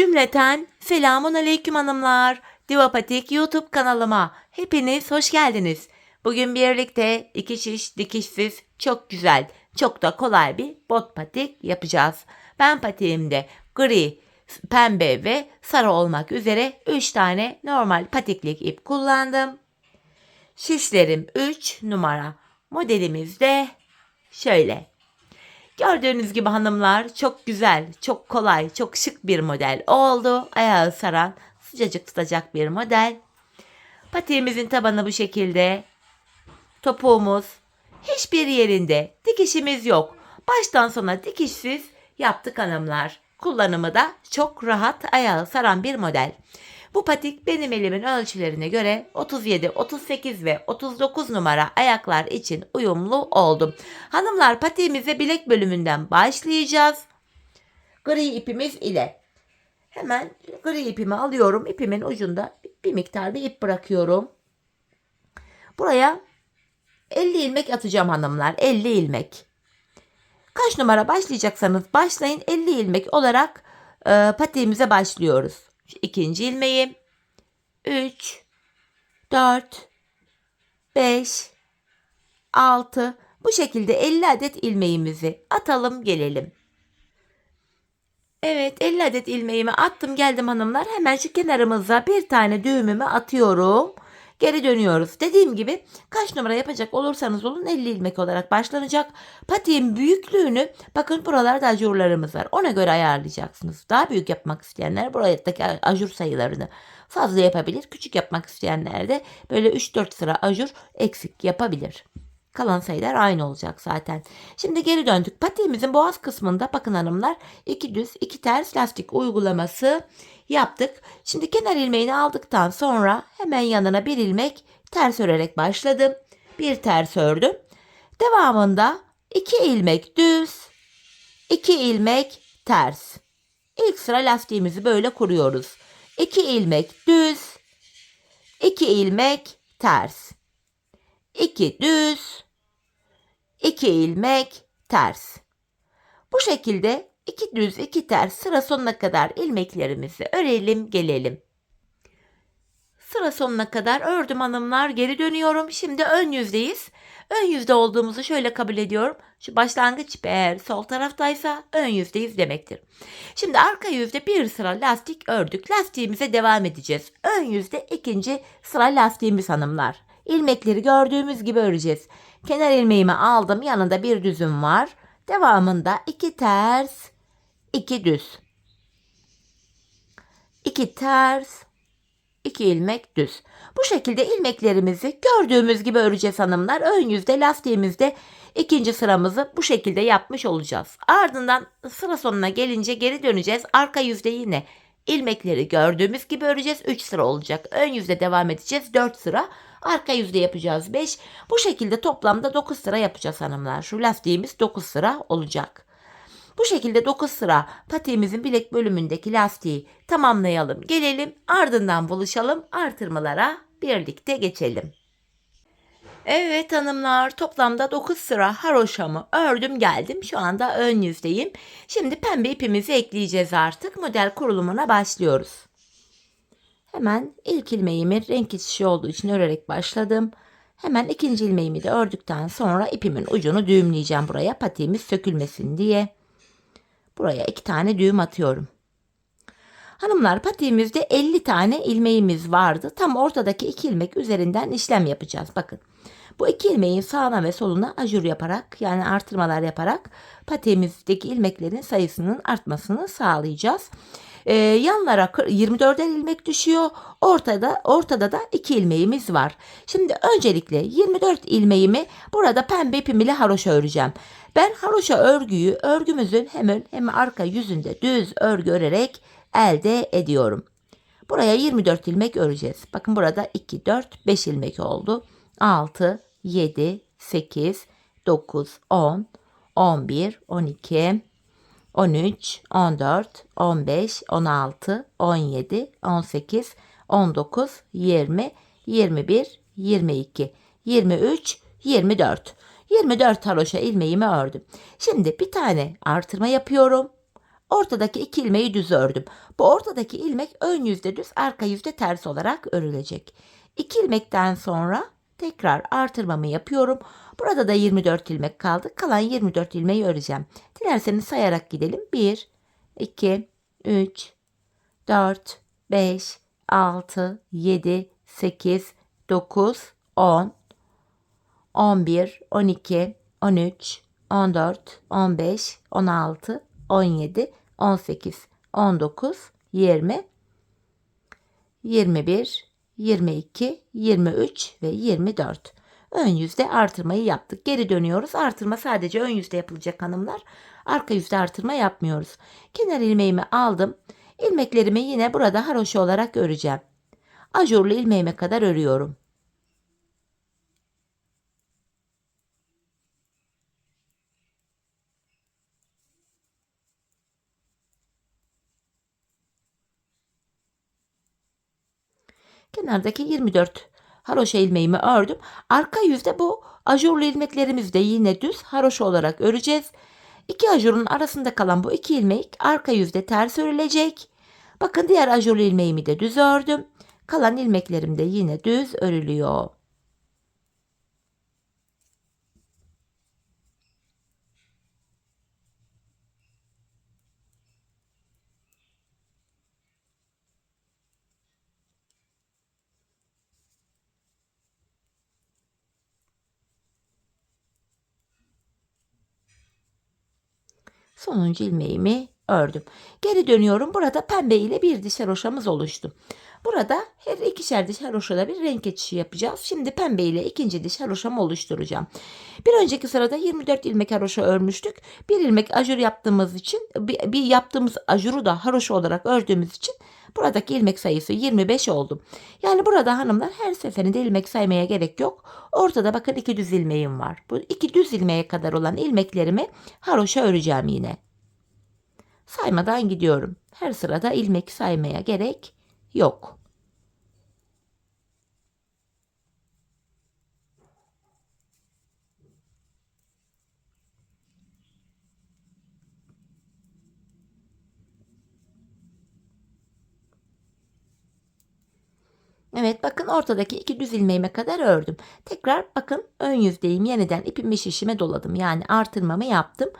Cümleten selamun aleyküm hanımlar. Divapatik YouTube kanalıma hepiniz hoş geldiniz. Bugün birlikte iki şiş dikişsiz çok güzel, çok da kolay bir bot patik yapacağız. Ben patiğimde gri, pembe ve sarı olmak üzere 3 tane normal patiklik ip kullandım. Şişlerim 3 numara. Modelimiz de şöyle. Gördüğünüz gibi hanımlar çok güzel, çok kolay, çok şık bir model oldu. Ayağı saran, sıcacık tutacak bir model. Patiğimizin tabanı bu şekilde. Topuğumuz hiçbir yerinde dikişimiz yok. Baştan sona dikişsiz yaptık hanımlar. Kullanımı da çok rahat ayağı saran bir model. Bu patik benim elimin ölçülerine göre 37, 38 ve 39 numara ayaklar için uyumlu oldu. Hanımlar patiğimize bilek bölümünden başlayacağız. Gri ipimiz ile. Hemen gri ipimi alıyorum. İpimin ucunda bir miktar bir ip bırakıyorum. Buraya 50 ilmek atacağım hanımlar. 50 ilmek. Kaç numara başlayacaksanız başlayın. 50 ilmek olarak e, patiğimize başlıyoruz. İkinci ilmeği 3 4 5 6 bu şekilde 50 adet ilmeğimizi atalım gelelim. Evet 50 adet ilmeğimi attım geldim hanımlar. Hemen şu kenarımıza bir tane düğümümü atıyorum. Geri dönüyoruz. Dediğim gibi kaç numara yapacak olursanız olun 50 ilmek olarak başlanacak. Patiğin büyüklüğünü bakın buralarda ajurlarımız var. Ona göre ayarlayacaksınız. Daha büyük yapmak isteyenler buradaki ajur sayılarını fazla yapabilir. Küçük yapmak isteyenler de böyle 3-4 sıra ajur eksik yapabilir. Kalan sayılar aynı olacak zaten. Şimdi geri döndük. Patiğimizin boğaz kısmında bakın hanımlar iki düz iki ters lastik uygulaması yaptık. Şimdi kenar ilmeğini aldıktan sonra hemen yanına bir ilmek ters örerek başladım. Bir ters ördüm. Devamında iki ilmek düz, iki ilmek ters. İlk sıra lastiğimizi böyle kuruyoruz. İki ilmek düz, iki ilmek ters. 2 düz, 2 ilmek ters. Bu şekilde 2 düz 2 ters sıra sonuna kadar ilmeklerimizi örelim gelelim. Sıra sonuna kadar ördüm hanımlar geri dönüyorum. Şimdi ön yüzdeyiz. Ön yüzde olduğumuzu şöyle kabul ediyorum. Şu başlangıç eğer sol taraftaysa ön yüzdeyiz demektir. Şimdi arka yüzde bir sıra lastik ördük. Lastiğimize devam edeceğiz. Ön yüzde ikinci sıra lastiğimiz hanımlar. İlmekleri gördüğümüz gibi öreceğiz. Kenar ilmeğimi aldım. Yanında bir düzüm var. Devamında iki ters, iki düz. İki ters, iki ilmek düz. Bu şekilde ilmeklerimizi gördüğümüz gibi öreceğiz hanımlar. Ön yüzde lastiğimizde ikinci sıramızı bu şekilde yapmış olacağız. Ardından sıra sonuna gelince geri döneceğiz. Arka yüzde yine ilmekleri gördüğümüz gibi öreceğiz. 3 sıra olacak. Ön yüzde devam edeceğiz. 4 sıra. Arka yüzde yapacağız 5. Bu şekilde toplamda 9 sıra yapacağız hanımlar. Şu lastiğimiz 9 sıra olacak. Bu şekilde 9 sıra patiğimizin bilek bölümündeki lastiği tamamlayalım. Gelelim ardından buluşalım. Artırmalara birlikte geçelim. Evet hanımlar toplamda 9 sıra haroşamı ördüm geldim. Şu anda ön yüzdeyim. Şimdi pembe ipimizi ekleyeceğiz artık. Model kurulumuna başlıyoruz. Hemen ilk ilmeğimi renk geçişi olduğu için örerek başladım. Hemen ikinci ilmeğimi de ördükten sonra ipimin ucunu düğümleyeceğim buraya patiğimiz sökülmesin diye. Buraya iki tane düğüm atıyorum. Hanımlar patiğimizde 50 tane ilmeğimiz vardı. Tam ortadaki iki ilmek üzerinden işlem yapacağız. Bakın bu iki ilmeğin sağına ve soluna ajur yaparak yani artırmalar yaparak patiğimizdeki ilmeklerin sayısının artmasını sağlayacağız. Ee, yanlara 24'er ilmek düşüyor. Ortada ortada da 2 ilmeğimiz var. Şimdi öncelikle 24 ilmeğimi burada pembe ipim haroşa öreceğim. Ben haroşa örgüyü örgümüzün hem ön hem arka yüzünde düz örgü örerek elde ediyorum. Buraya 24 ilmek öreceğiz. Bakın burada 2, 4, 5 ilmek oldu. 6, 7, 8, 9, 10, 11, 12, 13, 14, 15, 16, 17, 18, 19, 20, 21, 22, 23, 24. 24 haroşa ilmeğimi ördüm. Şimdi bir tane artırma yapıyorum. Ortadaki iki ilmeği düz ördüm. Bu ortadaki ilmek ön yüzde düz, arka yüzde ters olarak örülecek. İki ilmekten sonra tekrar artırmamı yapıyorum. Burada da 24 ilmek kaldı. Kalan 24 ilmeği öreceğim. Dilerseniz sayarak gidelim. 1, 2, 3, 4, 5, 6, 7, 8, 9, 10, 11, 12, 13, 14, 15, 16, 17, 18, 19, 20, 21, 22, 23 ve 24. Ön yüzde artırmayı yaptık. Geri dönüyoruz. Artırma sadece ön yüzde yapılacak hanımlar. Arka yüzde artırma yapmıyoruz. Kenar ilmeğimi aldım. İlmeklerimi yine burada haroşa olarak öreceğim. Ajurlu ilmeğime kadar örüyorum. Kenardaki 24 haroşa ilmeğimi ördüm. Arka yüzde bu ajurlu ilmeklerimizi de yine düz haroşa olarak öreceğiz. İki ajurun arasında kalan bu iki ilmek arka yüzde ters örülecek. Bakın diğer ajurlu ilmeğimi de düz ördüm. Kalan ilmeklerim de yine düz örülüyor. Sonuncu ilmeğimi ördüm. Geri dönüyorum. Burada pembe ile bir diş haroşamız oluştu. Burada her ikişer diş haroşada bir renk geçişi yapacağız. Şimdi pembe ile ikinci diş haroşamı oluşturacağım. Bir önceki sırada 24 ilmek haroşa örmüştük. Bir ilmek ajur yaptığımız için bir, yaptığımız ajuru da haroşa olarak ördüğümüz için buradaki ilmek sayısı 25 oldu. Yani burada hanımlar her seferinde ilmek saymaya gerek yok. Ortada bakın iki düz ilmeğim var. Bu iki düz ilmeğe kadar olan ilmeklerimi haroşa öreceğim yine. Saymadan gidiyorum. Her sırada ilmek saymaya gerek yok. Evet bakın ortadaki iki düz ilmeğime kadar ördüm. Tekrar bakın ön yüzdeyim yeniden ipimi şişime doladım. Yani artırmamı yaptım.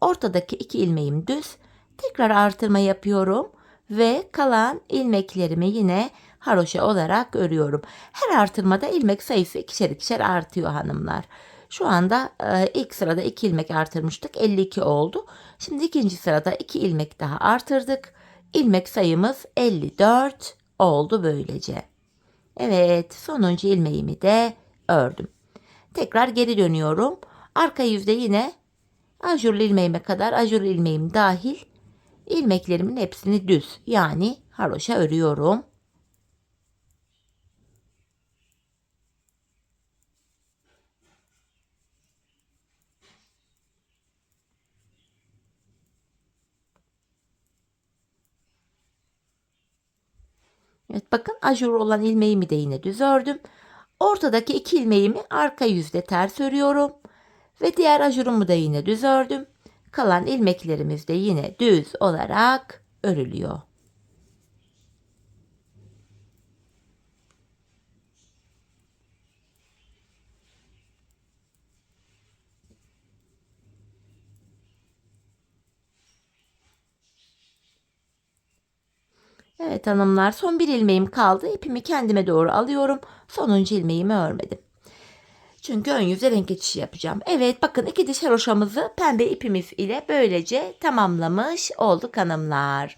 Ortadaki iki ilmeğim düz. Tekrar artırma yapıyorum ve kalan ilmeklerimi yine haroşa olarak örüyorum. Her artırmada ilmek sayısı ikişer ikişer artıyor hanımlar. Şu anda e, ilk sırada 2 ilmek artırmıştık. 52 oldu. Şimdi ikinci sırada 2 ilmek daha artırdık. İlmek sayımız 54 oldu böylece. Evet sonuncu ilmeğimi de ördüm. Tekrar geri dönüyorum. Arka yüzde yine ajurlu ilmeğime kadar ajurlu ilmeğim dahil ilmeklerimin hepsini düz yani haroşa örüyorum. Evet bakın ajur olan ilmeğimi de yine düz ördüm. Ortadaki iki ilmeğimi arka yüzde ters örüyorum. Ve diğer ajurumu da yine düz ördüm. Kalan ilmeklerimiz de yine düz olarak örülüyor. Evet hanımlar son bir ilmeğim kaldı. İpimi kendime doğru alıyorum. Sonuncu ilmeğimi örmedim. Çünkü ön yüze renk geçişi yapacağım. Evet bakın iki diş haroşamızı pembe ipimiz ile böylece tamamlamış olduk hanımlar.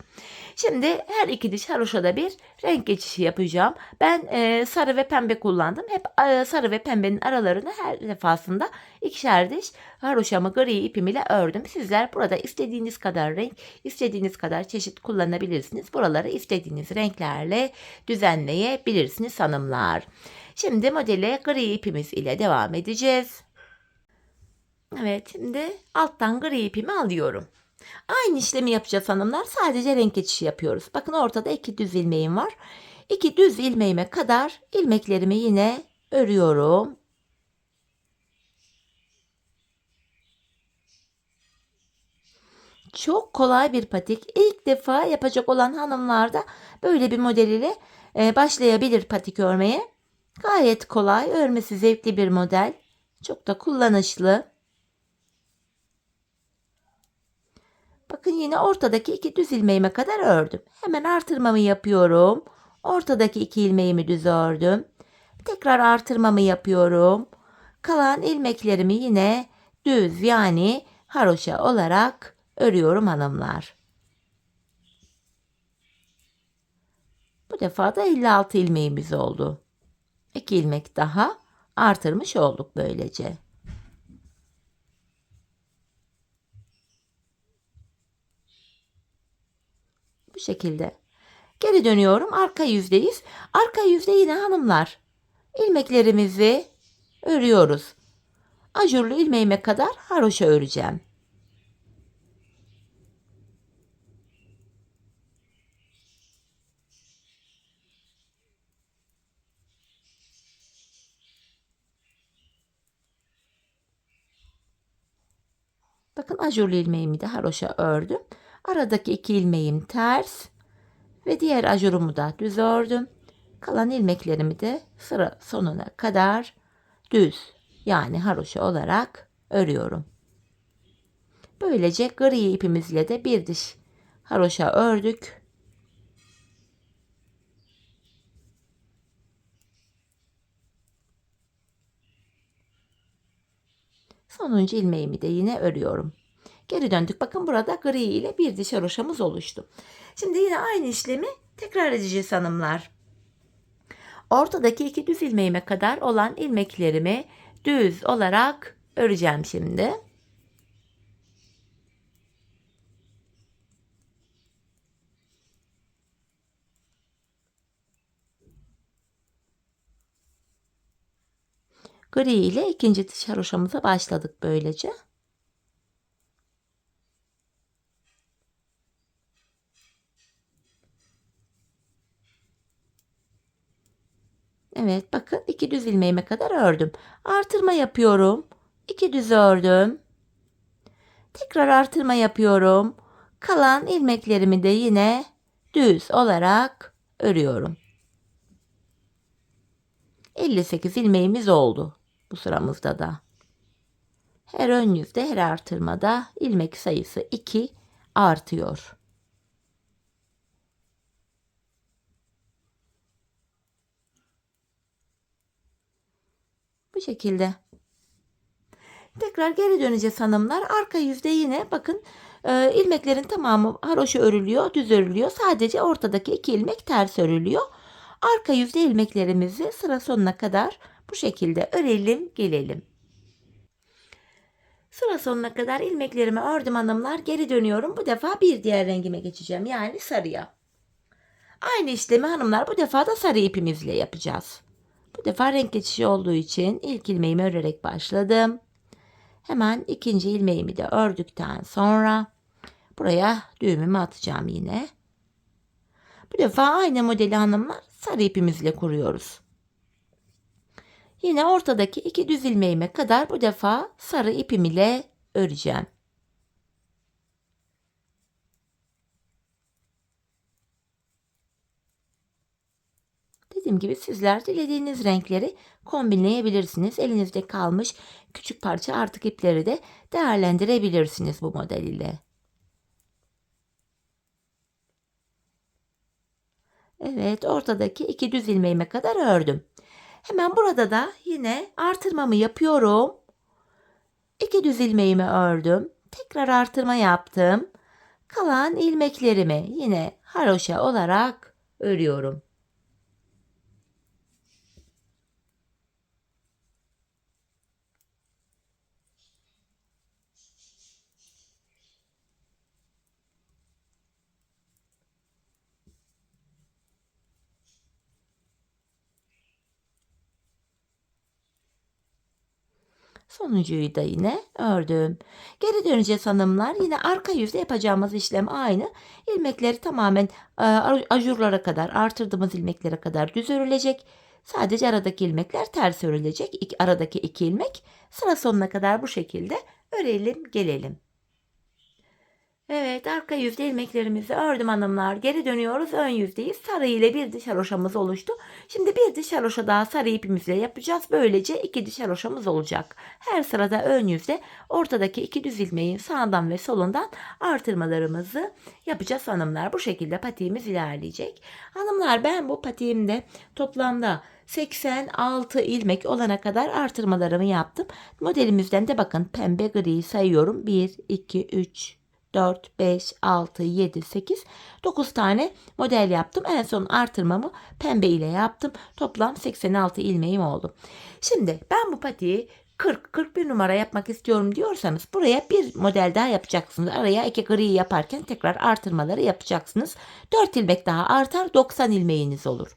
Şimdi her iki diş haroşada bir renk geçişi yapacağım. Ben e, sarı ve pembe kullandım. Hep e, sarı ve pembenin aralarını her defasında ikişer diş haroşamı gri ipim ile ördüm. Sizler burada istediğiniz kadar renk, istediğiniz kadar çeşit kullanabilirsiniz. Buraları istediğiniz renklerle düzenleyebilirsiniz hanımlar. Şimdi modele gri ipimiz ile devam edeceğiz. Evet şimdi alttan gri ipimi alıyorum. Aynı işlemi yapacağız hanımlar. Sadece renk geçişi yapıyoruz. Bakın ortada iki düz ilmeğim var. İki düz ilmeğime kadar ilmeklerimi yine örüyorum. Çok kolay bir patik. İlk defa yapacak olan hanımlar da böyle bir model e, başlayabilir patik örmeye. Gayet kolay, örmesi zevkli bir model. Çok da kullanışlı. Bakın yine ortadaki iki düz ilmeğime kadar ördüm. Hemen artırmamı yapıyorum. Ortadaki iki ilmeğimi düz ördüm. Tekrar artırmamı yapıyorum. Kalan ilmeklerimi yine düz yani haroşa olarak örüyorum hanımlar. Bu defa da 56 ilmeğimiz oldu. 2 ilmek daha artırmış olduk böylece. Bu şekilde. Geri dönüyorum. Arka yüzdeyiz. Arka yüzde yine hanımlar. ilmeklerimizi örüyoruz. Ajurlu ilmeğime kadar haroşa öreceğim. Bakın ajurlu ilmeğimi de haroşa ördüm. Aradaki iki ilmeğim ters ve diğer ajurumu da düz ördüm. Kalan ilmeklerimi de sıra sonuna kadar düz yani haroşa olarak örüyorum. Böylece gri ipimizle de bir diş haroşa ördük. Sonuncu ilmeğimi de yine örüyorum. Geri döndük. Bakın burada gri ile bir diş haroşamız oluştu. Şimdi yine aynı işlemi tekrar edeceğiz hanımlar. Ortadaki iki düz ilmeğime kadar olan ilmeklerimi düz olarak öreceğim şimdi. Gri ile ikinci diş haroşamıza başladık böylece. Evet bakın iki düz ilmeğime kadar ördüm. Artırma yapıyorum. İki düz ördüm. Tekrar artırma yapıyorum. Kalan ilmeklerimi de yine düz olarak örüyorum. 58 ilmeğimiz oldu bu sıramızda da. Her ön yüzde her artırmada ilmek sayısı 2 artıyor. Bu şekilde. Tekrar geri döneceğiz hanımlar. Arka yüzde yine bakın e, ilmeklerin tamamı haroşa örülüyor, düz örülüyor. Sadece ortadaki iki ilmek ters örülüyor. Arka yüzde ilmeklerimizi sıra sonuna kadar bu şekilde örelim, gelelim. Sıra sonuna kadar ilmeklerimi ördüm hanımlar. Geri dönüyorum. Bu defa bir diğer rengime geçeceğim. Yani sarıya. Aynı işlemi hanımlar bu defa da sarı ipimizle yapacağız. Bu defa renk geçişi olduğu için ilk ilmeğimi örerek başladım. Hemen ikinci ilmeğimi de ördükten sonra buraya düğümümü atacağım yine. Bu defa aynı modeli hanımlar sarı ipimizle kuruyoruz. Yine ortadaki iki düz ilmeğime kadar bu defa sarı ipim ile öreceğim. Dediğim gibi sizler dilediğiniz renkleri kombinleyebilirsiniz. Elinizde kalmış küçük parça artık ipleri de değerlendirebilirsiniz bu model ile. Evet ortadaki iki düz ilmeğime kadar ördüm. Hemen burada da yine artırmamı yapıyorum. İki düz ilmeğimi ördüm. Tekrar artırma yaptım. Kalan ilmeklerimi yine haroşa olarak örüyorum. Sonuncuyu da yine ördüm. Geri döneceğiz hanımlar. Yine arka yüzde yapacağımız işlem aynı. İlmekleri tamamen e, ajurlara kadar artırdığımız ilmeklere kadar düz örülecek. Sadece aradaki ilmekler ters örülecek. İki, aradaki iki ilmek sıra sonuna kadar bu şekilde örelim gelelim. Evet arka yüzde ilmeklerimizi ördüm hanımlar. Geri dönüyoruz ön yüzdeyiz. Sarı ile bir diş haroşamız oluştu. Şimdi bir diş haroşa daha sarı ipimizle yapacağız. Böylece iki diş haroşamız olacak. Her sırada ön yüzde ortadaki iki düz ilmeğin sağdan ve solundan artırmalarımızı yapacağız hanımlar. Bu şekilde patiğimiz ilerleyecek. Hanımlar ben bu patiğimde toplamda 86 ilmek olana kadar artırmalarımı yaptım. Modelimizden de bakın pembe gri sayıyorum. 1, 2, 3, 4, 5, 6, 7, 8, 9 tane model yaptım. En son artırmamı pembe ile yaptım. Toplam 86 ilmeğim oldu. Şimdi ben bu patiği 40-41 numara yapmak istiyorum diyorsanız buraya bir model daha yapacaksınız. Araya iki gri yaparken tekrar artırmaları yapacaksınız. 4 ilmek daha artar 90 ilmeğiniz olur.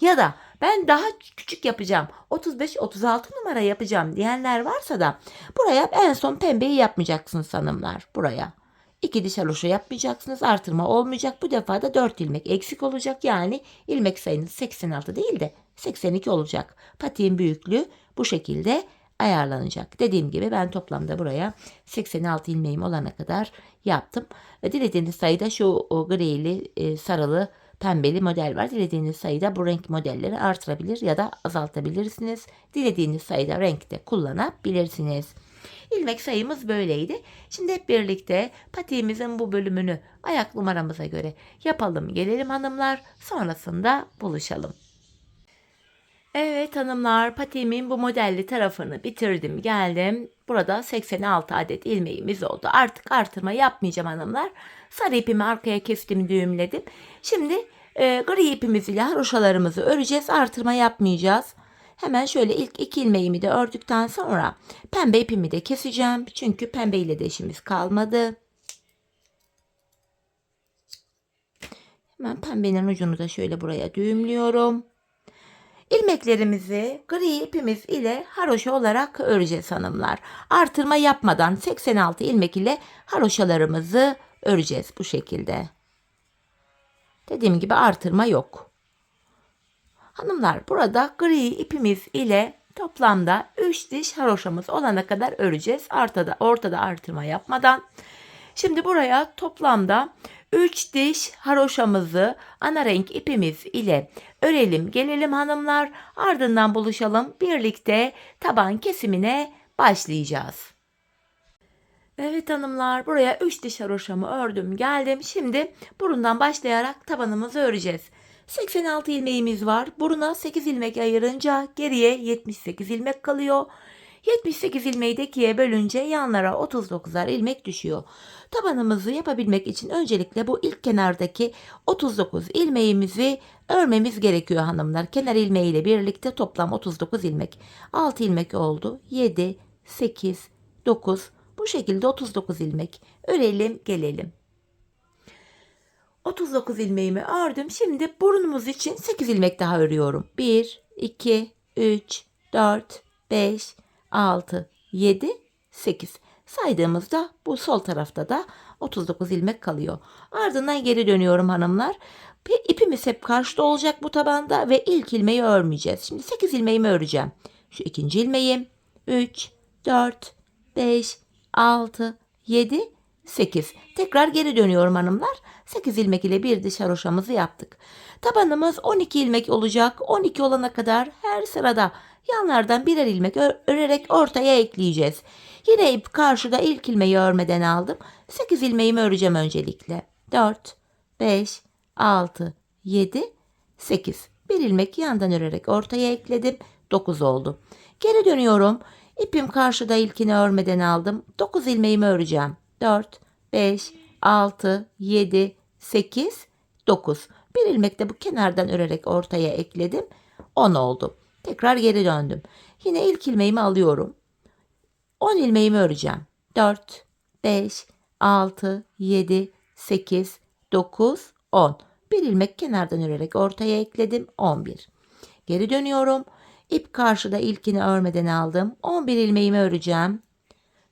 Ya da ben daha küçük yapacağım 35-36 numara yapacağım diyenler varsa da buraya en son pembeyi yapmayacaksınız hanımlar buraya. İki diş haroşa yapmayacaksınız. Artırma olmayacak. Bu defa da 4 ilmek eksik olacak. Yani ilmek sayınız 86 değil de 82 olacak. Patiğin büyüklüğü bu şekilde ayarlanacak. Dediğim gibi ben toplamda buraya 86 ilmeğim olana kadar yaptım. Ve Dilediğiniz sayıda şu grili, e, sarılı, pembeli model var. Dilediğiniz sayıda bu renk modelleri artırabilir ya da azaltabilirsiniz. Dilediğiniz sayıda renkte kullanabilirsiniz. İlmek sayımız böyleydi. Şimdi hep birlikte patiğimizin bu bölümünü ayak numaramıza göre yapalım. Gelelim hanımlar. Sonrasında buluşalım. Evet hanımlar patiğimin bu modelli tarafını bitirdim geldim. Burada 86 adet ilmeğimiz oldu. Artık artırma yapmayacağım hanımlar. Sarı ipimi arkaya kestim düğümledim. Şimdi e, gri ipimiz ile haroşalarımızı öreceğiz. Artırma yapmayacağız. Hemen şöyle ilk iki ilmeğimi de ördükten sonra pembe ipimi de keseceğim. Çünkü pembe ile de işimiz kalmadı. Hemen pembenin ucunu da şöyle buraya düğümlüyorum. İlmeklerimizi gri ipimiz ile haroşa olarak öreceğiz hanımlar. Artırma yapmadan 86 ilmek ile haroşalarımızı öreceğiz bu şekilde. Dediğim gibi artırma yok. Hanımlar burada gri ipimiz ile toplamda 3 diş haroşamız olana kadar öreceğiz. Ortada, ortada artırma yapmadan. Şimdi buraya toplamda 3 diş haroşamızı ana renk ipimiz ile örelim gelelim hanımlar. Ardından buluşalım. Birlikte taban kesimine başlayacağız. Evet hanımlar buraya 3 diş haroşamı ördüm geldim. Şimdi burundan başlayarak tabanımızı öreceğiz. 86 ilmeğimiz var. Buruna 8 ilmek ayırınca geriye 78 ilmek kalıyor. 78 ilmeği de ikiye bölünce yanlara 39'ar ilmek düşüyor. Tabanımızı yapabilmek için öncelikle bu ilk kenardaki 39 ilmeğimizi örmemiz gerekiyor hanımlar. Kenar ilmeğiyle birlikte toplam 39 ilmek. 6 ilmek oldu. 7, 8, 9 bu şekilde 39 ilmek. Örelim gelelim. 39 ilmeğimi ördüm. Şimdi burnumuz için 8 ilmek daha örüyorum. 1, 2, 3, 4, 5, 6, 7, 8. Saydığımızda bu sol tarafta da 39 ilmek kalıyor. Ardından geri dönüyorum hanımlar. İpimiz hep karşıda olacak bu tabanda ve ilk ilmeği örmeyeceğiz. Şimdi 8 ilmeğimi öreceğim. Şu ikinci ilmeğim 3, 4, 5, 6, 7, 8. Tekrar geri dönüyorum hanımlar. 8 ilmek ile bir diş haroşamızı yaptık. Tabanımız 12 ilmek olacak. 12 olana kadar her sırada yanlardan birer ilmek örerek ortaya ekleyeceğiz. Yine ip karşıda ilk ilmeği örmeden aldım. 8 ilmeğimi öreceğim öncelikle. 4, 5, 6, 7, 8. Bir ilmek yandan örerek ortaya ekledim. 9 oldu. Geri dönüyorum. İpim karşıda ilkini örmeden aldım. 9 ilmeğimi öreceğim. 4, 5, 6, 7, 8, 9. Bir ilmek de bu kenardan örerek ortaya ekledim. 10 oldu. Tekrar geri döndüm. Yine ilk ilmeğimi alıyorum. 10 ilmeğimi öreceğim. 4, 5, 6, 7, 8, 9, 10. Bir ilmek kenardan örerek ortaya ekledim. 11. Geri dönüyorum. İp karşıda ilkini örmeden aldım. 11 ilmeğimi öreceğim.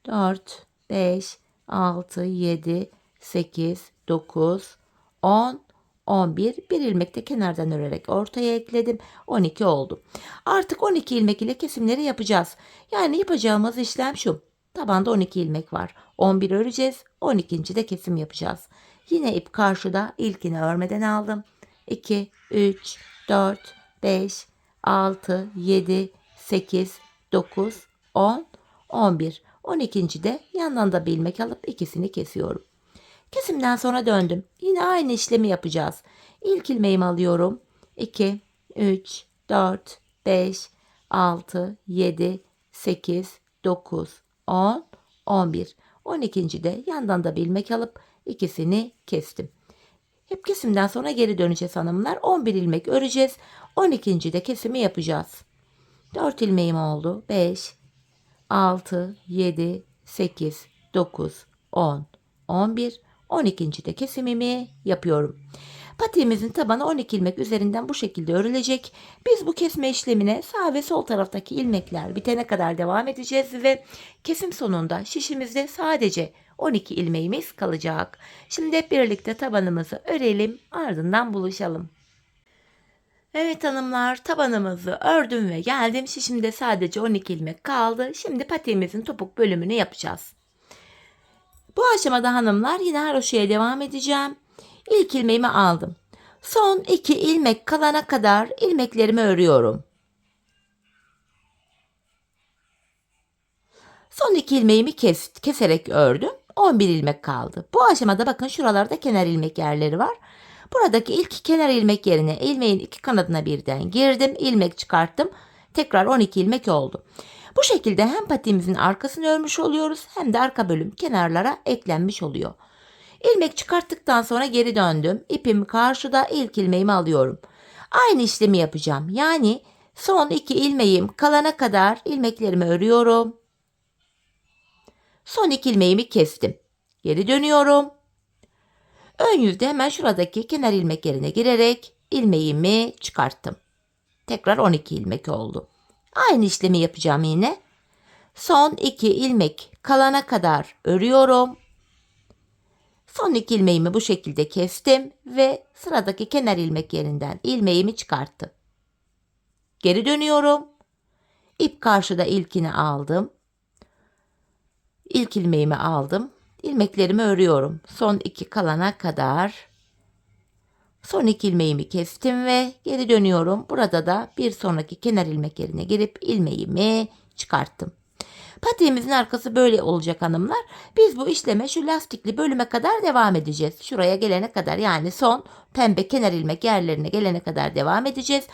4, 5, 6, 7, 8, 9, 10, 11. Bir ilmek de kenardan örerek ortaya ekledim. 12 oldu. Artık 12 ilmek ile kesimleri yapacağız. Yani yapacağımız işlem şu. Tabanda 12 ilmek var. 11 öreceğiz. 12. de kesim yapacağız. Yine ip karşıda. İlkini örmeden aldım. 2, 3, 4, 5, 6, 7, 8, 9, 10, 11. 12. de yandan da bir ilmek alıp ikisini kesiyorum. Kesimden sonra döndüm. Yine aynı işlemi yapacağız. İlk ilmeğimi alıyorum. 2, 3, 4, 5, 6, 7, 8, 9, 10, 11. 12. de yandan da bir ilmek alıp ikisini kestim. Hep kesimden sonra geri döneceğiz hanımlar. 11 ilmek öreceğiz. 12. de kesimi yapacağız. 4 ilmeğim oldu. 5, 6, 7, 8, 9, 10, 11, 12. de kesimimi yapıyorum. Patiğimizin tabanı 12 ilmek üzerinden bu şekilde örülecek. Biz bu kesme işlemine sağ ve sol taraftaki ilmekler bitene kadar devam edeceğiz ve kesim sonunda şişimizde sadece 12 ilmeğimiz kalacak. Şimdi hep birlikte tabanımızı örelim ardından buluşalım. Evet hanımlar tabanımızı ördüm ve geldim. Şişimde sadece 12 ilmek kaldı. Şimdi patiğimizin topuk bölümünü yapacağız. Bu aşamada hanımlar yine haroşaya devam edeceğim. İlk ilmeğimi aldım. Son iki ilmek kalana kadar ilmeklerimi örüyorum. Son iki ilmeğimi kes, keserek ördüm. 11 ilmek kaldı. Bu aşamada bakın şuralarda kenar ilmek yerleri var. Buradaki ilk kenar ilmek yerine ilmeğin iki kanadına birden girdim. ilmek çıkarttım. Tekrar 12 ilmek oldu. Bu şekilde hem patiğimizin arkasını örmüş oluyoruz hem de arka bölüm kenarlara eklenmiş oluyor. İlmek çıkarttıktan sonra geri döndüm. İpim karşıda ilk ilmeğimi alıyorum. Aynı işlemi yapacağım. Yani son iki ilmeğim kalana kadar ilmeklerimi örüyorum. Son iki ilmeğimi kestim. Geri dönüyorum. Ön yüzde hemen şuradaki kenar ilmek yerine girerek ilmeğimi çıkarttım. Tekrar 12 ilmek oldu. Aynı işlemi yapacağım yine. Son iki ilmek kalana kadar örüyorum. Son iki ilmeğimi bu şekilde kestim ve sıradaki kenar ilmek yerinden ilmeğimi çıkarttım. Geri dönüyorum. İp karşıda ilkini aldım. İlk ilmeğimi aldım. İlmeklerimi örüyorum. Son iki kalana kadar. Son iki ilmeğimi kestim ve geri dönüyorum. Burada da bir sonraki kenar ilmek yerine girip ilmeğimi çıkarttım. Patiğimizin arkası böyle olacak hanımlar. Biz bu işleme şu lastikli bölüme kadar devam edeceğiz. Şuraya gelene kadar yani son pembe kenar ilmek yerlerine gelene kadar devam edeceğiz.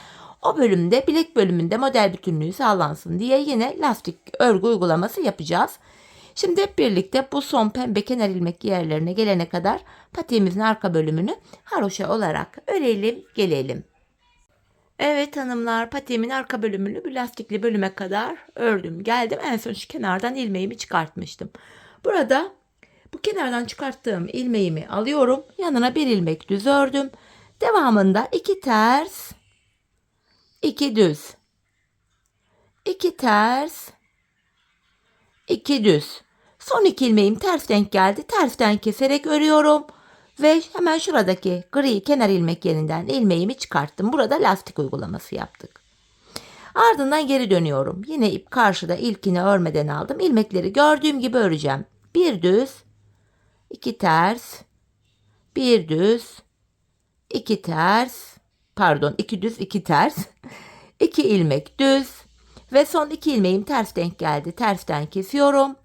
O bölümde bilek bölümünde model bütünlüğü sağlansın diye yine lastik örgü uygulaması yapacağız. Şimdi hep birlikte bu son pembe kenar ilmek yerlerine gelene kadar patiğimizin arka bölümünü haroşa olarak örelim gelelim. Evet hanımlar patiğimin arka bölümünü bu lastikli bölüme kadar ördüm. Geldim en son şu kenardan ilmeğimi çıkartmıştım. Burada bu kenardan çıkarttığım ilmeğimi alıyorum. Yanına bir ilmek düz ördüm. Devamında iki ters, iki düz, iki ters, iki düz. Son iki ilmeğim ters denk geldi. Tersten keserek örüyorum. Ve hemen şuradaki gri kenar ilmek yerinden ilmeğimi çıkarttım. Burada lastik uygulaması yaptık. Ardından geri dönüyorum. Yine ip karşıda ilkini örmeden aldım. İlmekleri gördüğüm gibi öreceğim. Bir düz, iki ters, bir düz, iki ters, pardon iki düz, iki ters, iki ilmek düz ve son iki ilmeğim ters denk geldi. Tersten kesiyorum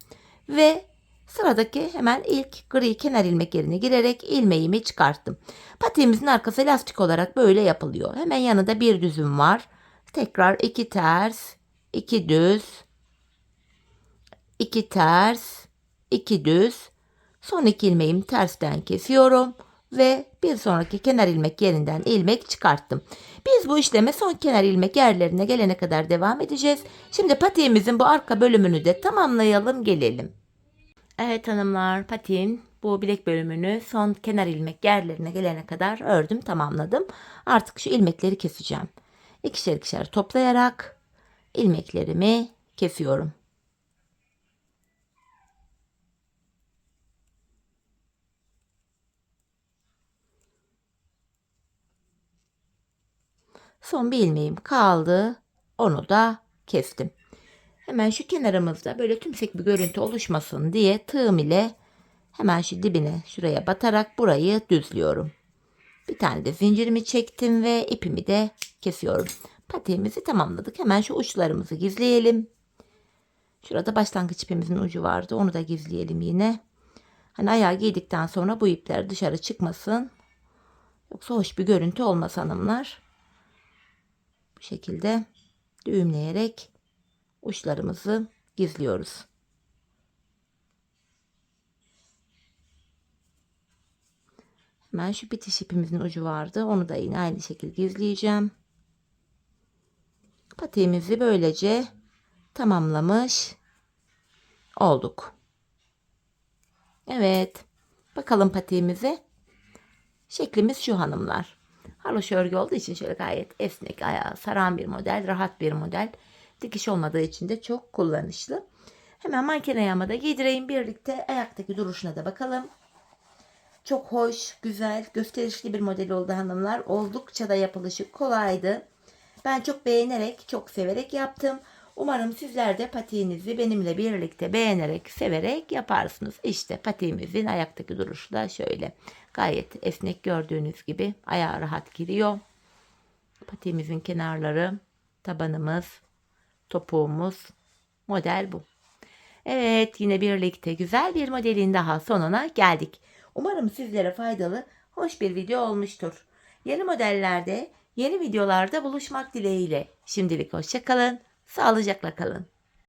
ve sıradaki hemen ilk gri kenar ilmek yerine girerek ilmeğimi çıkarttım. Patiğimizin arkası lastik olarak böyle yapılıyor. Hemen yanında bir düzüm var. Tekrar iki ters, iki düz, iki ters, iki düz. Son iki ilmeğimi tersten kesiyorum ve bir sonraki kenar ilmek yerinden ilmek çıkarttım. Biz bu işleme son kenar ilmek yerlerine gelene kadar devam edeceğiz. Şimdi patiğimizin bu arka bölümünü de tamamlayalım gelelim. Evet hanımlar patiğin bu bilek bölümünü son kenar ilmek yerlerine gelene kadar ördüm tamamladım. Artık şu ilmekleri keseceğim. İkişer ikişer toplayarak ilmeklerimi kesiyorum. Son bir ilmeğim kaldı. Onu da kestim. Hemen şu kenarımızda böyle tümsek bir görüntü oluşmasın diye tığım ile hemen şu dibine şuraya batarak burayı düzlüyorum. Bir tane de zincirimi çektim ve ipimi de kesiyorum. Patiğimizi tamamladık. Hemen şu uçlarımızı gizleyelim. Şurada başlangıç ipimizin ucu vardı. Onu da gizleyelim yine. Hani ayağı giydikten sonra bu ipler dışarı çıkmasın. Yoksa hoş bir görüntü olmaz hanımlar. Bu şekilde düğümleyerek uçlarımızı gizliyoruz. Hemen şu bitiş ipimizin ucu vardı. Onu da yine aynı şekilde gizleyeceğim. Patiğimizi böylece tamamlamış olduk. Evet. Bakalım patiğimize. Şeklimiz şu hanımlar. Haroşa örgü olduğu için şöyle gayet esnek, ayağı saran bir model, rahat bir model. Dikiş olmadığı için de çok kullanışlı. Hemen manken ayağıma da giydireyim. Birlikte ayaktaki duruşuna da bakalım. Çok hoş, güzel, gösterişli bir model oldu hanımlar. Oldukça da yapılışı kolaydı. Ben çok beğenerek, çok severek yaptım. Umarım sizler de patiğinizi benimle birlikte beğenerek, severek yaparsınız. İşte patiğimizin ayaktaki duruşu da şöyle. Gayet esnek gördüğünüz gibi ayağı rahat giriyor. Patiğimizin kenarları, tabanımız, topuğumuz, model bu. Evet yine birlikte güzel bir modelin daha sonuna geldik. Umarım sizlere faydalı, hoş bir video olmuştur. Yeni modellerde, yeni videolarda buluşmak dileğiyle. Şimdilik hoşçakalın, sağlıcakla kalın.